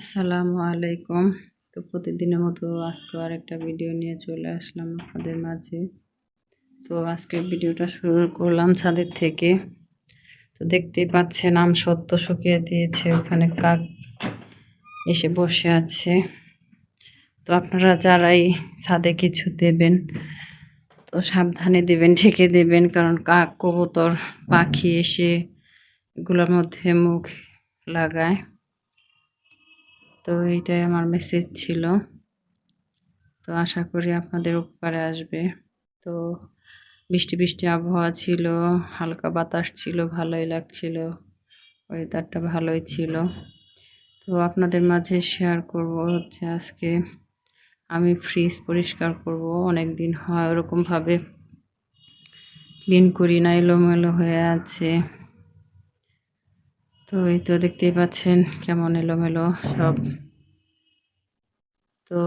আসসালামু আলাইকুম। তো প্রতিদিনের মতো আজকে আর একটা ভিডিও নিয়ে চলে আসলাম আপনাদের মাঝে। তো আজকের ভিডিওটা শুরু করলাম ছাদের থেকে। তো দেখতেই পাচ্ছেন আম সত্য শুকিয়ে দিয়েছে, ওখানে কাক এসে বসে আছে। তো আপনারা যারাই ছাদে কিছু দেবেন, তো সাবধানে দেবেন, ঢেকে দেবেন, কারণ কাক, কবুতর, পাখি এসে এগুলোর মধ্যে মুখ লাগায়। তো এইটাই আমার মেসেজ ছিল। তো আশা করি আপনাদের উপকারে আসবে। তো বৃষ্টি বৃষ্টি আবহাওয়া ছিল, হালকা বাতাস ছিল, ভালোই লাগছিল ওয়েদারটা ভালোই ছিল। তো আপনাদের মাঝে শেয়ার করব হচ্ছে আজকে। আমি ফ্রিজ পরিষ্কার করব অনেক দিন হয় ওরকমভাবে ক্লিন করি না, এলোমেলো হয়ে আছে। তো এই তো দেখতেই পাচ্ছেন কেমন এলোমেলো সব। তো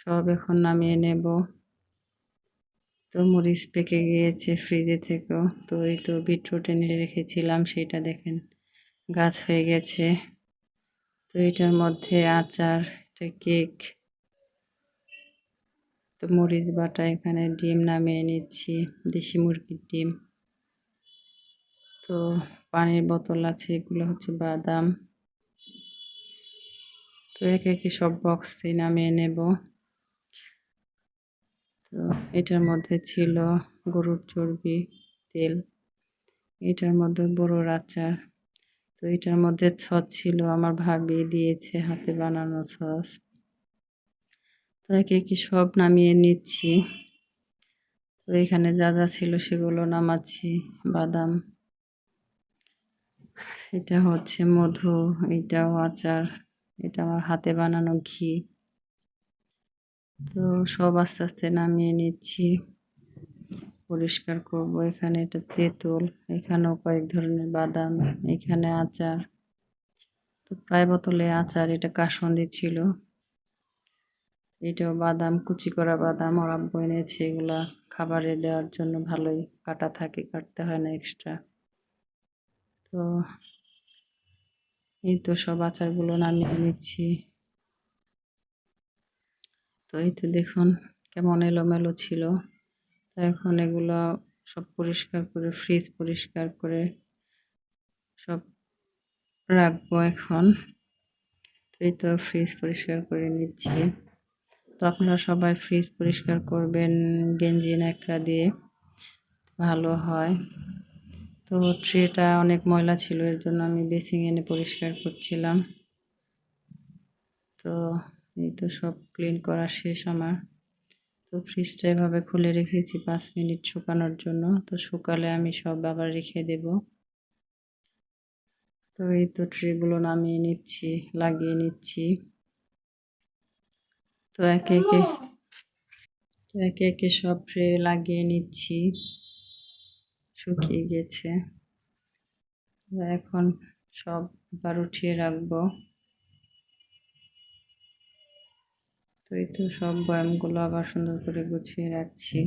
সব এখন নামিয়ে নেব। তো মরিচ পেকে গিয়েছে ফ্রিজে থেকেও। তো এই তো বিটরুট এনে রেখেছিলাম সেটা দেখেন গাছ হয়ে গেছে। তো এটার মধ্যে আচার, এটা কেক, তো মরিচ বাটা এখানে ডিম নামিয়ে নিচ্ছি, দেশি মুরগির ডিম। তো পানির বোতল আছে, এগুলো হচ্ছে বাদাম। তো একে একে সব বক্সে নামিয়ে নেব। তো এটার মধ্যে ছিল গরুর চর্বি, তেল। এটার মধ্যে বড়োর আচার। তো এটার মধ্যে ছচ ছিল, আমার ভাবি দিয়েছে হাতে বানানো সস তো একে একে সব নামিয়ে নিচ্ছি। তো এখানে যা যা ছিল সেগুলো নামাচ্ছি, বাদাম। এটা হচ্ছে মধু, এটাও আচার, এটা আমার হাতে বানানো ঘি। তো সব আস্তে আস্তে নামিয়ে নিচ্ছি। পরিষ্কার করব এখানে এটা তেঁতুল, এখানেও কয়েক ধরনের বাদাম, এখানে আচার। তো প্রায় বোতলে আচার, এটা কাসন্দি ছিল। এটাও বাদাম, কুচি করা বাদাম, ওর এনেছে এগুলা। খাবারে দেওয়ার জন্য ভালোই কাটা থাকে, কাটতে হয় না এক্সট্রা তো এই তো সব আচারগুলো নামিয়ে নিচ্ছি। তো এই তো দেখুন কেমন এলোমেলো ছিল। তো এখন এগুলো সব পরিষ্কার করে ফ্রিজ পরিষ্কার করে সব রাখব এখন। তো এই তো ফ্রিজ পরিষ্কার করে নিচ্ছি। তো আপনারা সবাই ফ্রিজ পরিষ্কার করবেন, গেঞ্জি, ন্যাকড়া দিয়ে, ভালো হয়। তো ট্রেটা অনেক ময়লা ছিল, এর জন্য আমি বেসিং এনে পরিষ্কার করছিলাম। তো এই তো সব ক্লিন করা শেষ আমার। তো ফ্রিজটা এভাবে খুলে রেখেছি পাঁচ মিনিট শুকানোর জন্য। তো শুকালে আমি সব আবার রেখে দেব। তো এই তো ট্রেগুলো নামিয়ে নিচ্ছি, লাগিয়ে নিচ্ছি। তো একে একে তো একে একে সব ট্রে লাগিয়ে নিচ্ছি। শুকিয়ে গেছে। এখন সব বার উঠিয়ে রাখব। তো এই তো সব বয়ামগুলো আবার সুন্দর করে গুছিয়ে রাখছি।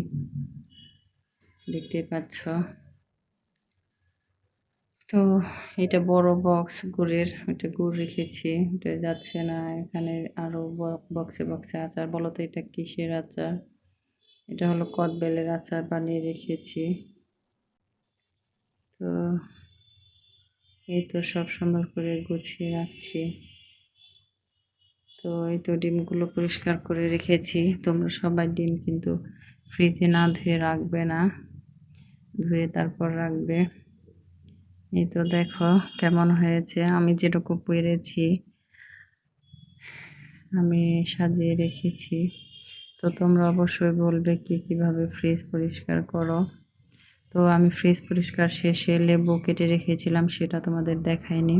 দেখতে পাচ্ছ। তো এটা বড় বক্স গুড়ের, এটা গুড় রেখেছি। এটা যাচ্ছে না, এখানে আরও বক্সে বক্সে আচার। বলো তো এটা কিসের আচার? এটা হলো কদবেলের আচার বানিয়ে রেখেছি। তো এই তো সব সুন্দর করে গুছিয়ে রাখছি। তো এই তো ডিমগুলো পরিষ্কার করে রেখেছি। তোমরা সবাই ডিম কিন্তু ফ্রিজে না ধুয়ে রাখবে না। ধুয়ে তারপর রাখবে। এই তো দেখো কেমন হয়েছে। আমি যেটুকু পেরেছি, আমি সাজিয়ে রেখেছি। তো তোমরা অবশ্যই বলবে কি কীভাবে ফ্রিজ পরিষ্কার করো। তো আমি ফ্রিজ পরিষ্কার শেষে লেবু কেটে রেখেছিলাম, সেটা তোমাদের দেখাইনি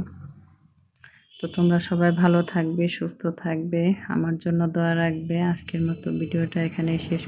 তো তোমরা সবাই ভালো থাকবে, সুস্থ থাকবে, আমার জন্য দোয়া রাখবে। আজকের মতো ভিডিওটা এখানে শেষ